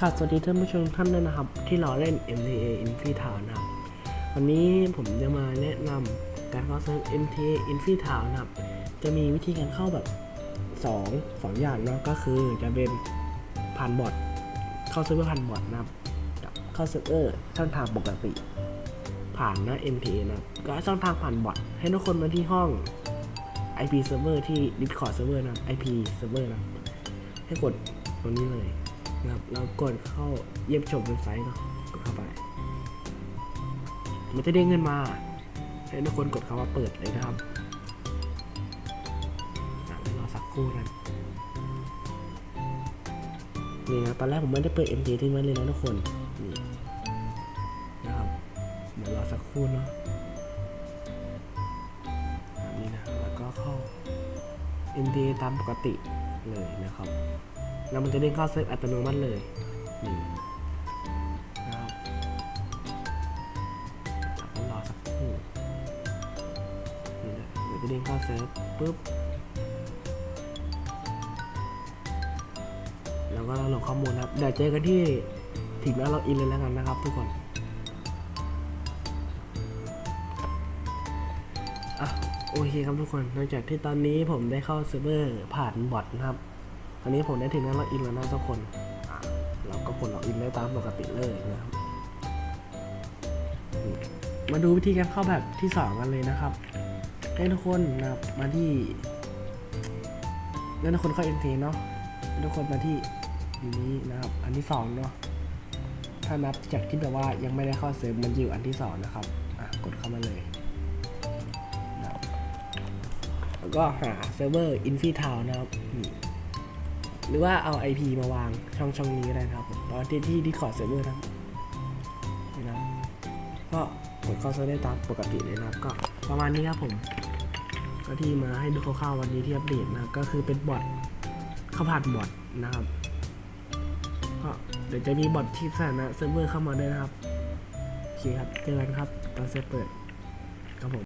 ค่ะสวัสดีท่านผู้ชมท่านด้วยนะครับ ที่รอเล่น MTA Infi Town นะครับ วันนี้ผมจะมาแนะนำการเข้าเซิร์ฟ MTA Infi Town นะครับ จะมีวิธีการเข้าแบบ 2 2อย่างเนาะก็คือจะเป็นผ่านบอทเข้าเซิร์ฟเวอร์ผ่านบอทนะครับเข้าเซิร์ฟเวอร์ช่องทางปกติ ผ่านน้า MTA นะก็ช่องทางผ่านบอทให้ทุกคนมาที่ห้อง IP server ที่ Discord server นะ IP server นะให้กดตรงนี้เลย นะครับแล้วกดเข้าเยี่ยมชมเว็บไซต์เนาะกดเข้าไป มันจะเด้งขึ้นมาให้ทุกคนกดคำว่าเปิดเลยนะครับอะเดี๋ยวรอสักครู่นะนี่นะตอนแรกผมไม่ได้เปิด MJ ที่มันเลยนะทุกคน นี่นะครับเดี๋ยวรอสักครู่เนาะอะนี่นะแล้วก็เข้า MJ ตามปกติเลยนะครับ แล้วมันจะเด้งเข้าเซิร์ฟอัตโนมัติเลยนี่นะครับรอสักครู่นี่นะมันจะเด้งเข้าเซิร์ฟปุ๊บแล้วก็ลงข้อมูลนะครับเดี๋ยวเจอกันที่ถึงแล้วเราอินเลยแล้วกันนะครับทุกคนอะโอเคครับทุกคนหลังจากที่ตอนนี้ผมได้เข้าเซิร์ฟเวอร์ผ่านบอทนะครับ อันนี้ผมได้ถึงแล้วล็อกอินแล้วนะทุกคนเราก็กดล็อกอินได้ตามปกติเลยนะครับ มาดูวิธีการเข้าแบบที่สองกันเลยนะครับให้ทุกคนนะครับมาที่ให้ทุกคนเข้า MT เนาะทุกคนมาที่นี้นะครับ อันที่สองเนาะถ้านับจากที่แบบว่ายังไม่ได้เข้าเซิร์ฟมันอยู่อันที่สองนะครับอะกดเข้ามาเลยนะแล้วก็หาเซิร์ฟเวอร์ Infi Town นะครับนี่ หรือว่าเอา IP มาวางช่องช่องนี้ก็ได้นะครับผมตอนที่ที่ Discord server นะครับนี่นะก็กดเข้าเซิร์ฟได้ตามปกติเลยนะครับ ก็ประมาณนี้ครับผม ก็ที่มาให้ดูคร่าวๆวันนี้ที่อัปเดตนะก็คือเป็นบอทเข้าผ่านบอทนะครับก็เดี๋ยวจะมีบอทที่สถานะเซิร์ฟเวอร์เข้ามาด้วยนะครับ โอเคครับ เจอกันครับตอนเซิร์ฟเปิด